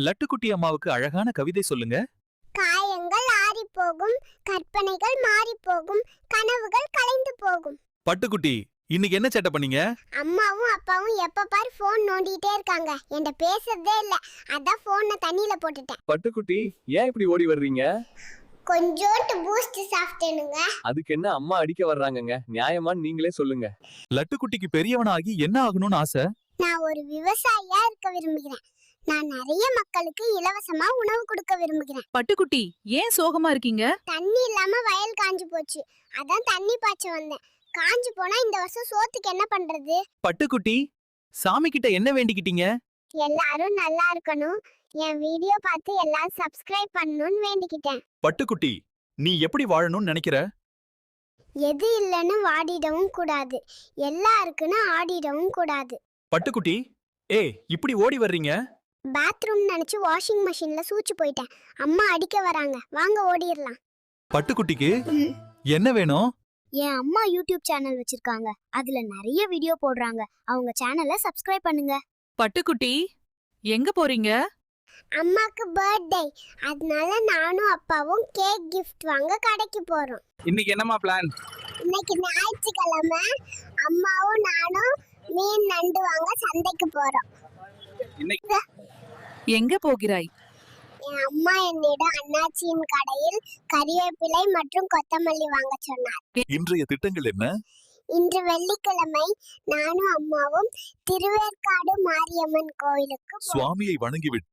லட்டுக்குட்டி அம்மாவுக்கு அழகான கவிதை சொல்லுங்க. காயங்கள் ஆறிப் போகும் கற்பனைகள் மாறிப் போகும் கனவுகள் கலைந்து போகும். பட்டுக்குட்டி இன்னைக்கு என்ன சேட்டை பண்ணீங்க? அம்மாவும் அப்பாவும் எப்ப பாரு ஃபோன் நோண்டிட்டே இருக்காங்க. என்கிட்ட பேசுறதே இல்ல. அதான் போனை தண்ணியில போட்டுட்டேன். பட்டுக்குட்டி ஏன் இப்படி ஓடி வர்றீங்க? கொஞ்சோண்டு பூஸ்ட் சாப்பிட்டேனுங்க. அதுக்கு என்ன அம்மா அடிக்க வர்றாங்கங்க? நியாயமான்னு நீங்களே சொல்லுங்க. லட்டுக்குட்டிக்கு பெரியவனாகி என்ன ஆகணும்னு ஆசை? நான் ஒரு விவசாயியா இருக்க விரும்புகிறேன். நான் நிறைய மக்களுக்கு இலவசமா உணவு கொடுக்க விரும்புகிறேன். பட்டுக்குட்டி ஏன் சோகமா இருக்கீங்க? தண்ணி இல்லாம வயல் காஞ்சு போச்சு. அதான் தண்ணி பாய்ச்ச வந்தேன். காஞ்சு போனா இந்த வருஷம் சோத்துக்கு என்ன பண்றது? பட்டுக்குட்டி சாமி கிட்ட என்ன வேண்டிக்கிட்டீங்க? எல்லாரும் நல்லா இருக்கணும். என் வீடியோ பார்த்து எல்லாரும் சப்ஸ்கிரைப் பண்ணணும்னு வேண்டிக்கிட்டேன். பட்டுக்குட்டி நீ எப்படி வாழணும்னு நினைக்கிற? எது இல்லைன்னு வாடிடவும் கூடாது. எல்லாம் இருக்குன்னு ஆடிடவும் கூடாது. பட்டுக்குட்டி ஏ இப்படி ஓடி வர்றீங்க? பாத்ரூம் நினைச்சு வாஷிங் மிஷின்ல சூச்சு போயிட்டேன். அம்மா அடிக்க வராங்க. வாங்க ஓடிரலாம் பட்டுக்குட்டிக்கு என்ன வேணும்? என் அம்மா யூடியூப் சேனல் வச்சிருக்காங்க. அதுல நிறைய வீடியோ போடுறாங்க. அவங்க சேனலை சப்ஸ்கிரைப் பண்ணுங்க. பட்டுக்குட்டி எங்க போறீங்க? அம்மாக்கு பர்த்டே அதனால நானும் அப்பாவும் கேக் கிஃப்ட் வாங்க கடைக்கு போறோம். இன்னைக்கு என்னமா பிளான் இன்னைக்கு ஞாயிற்றுக்கிழமை. அம்மாவும் நானும் மீன் நண்டு வாங்க சந்தைக்கு போறோம். எங்க போகிறாய்? என் அம்மா என்னிடம் அண்ணாச்சியின் கடையில் கறிவேப்பிலை மற்றும் கொத்தமல்லி வாங்க சொன்னார். இன்றைய திட்டங்கள் என்ன? இன்று வெள்ளிக்கிழமை நானும் அம்மாவும் திருவேற்காடு மாரியம்மன் கோயிலுக்கு சுவாமியை வணங்கிவிட்டு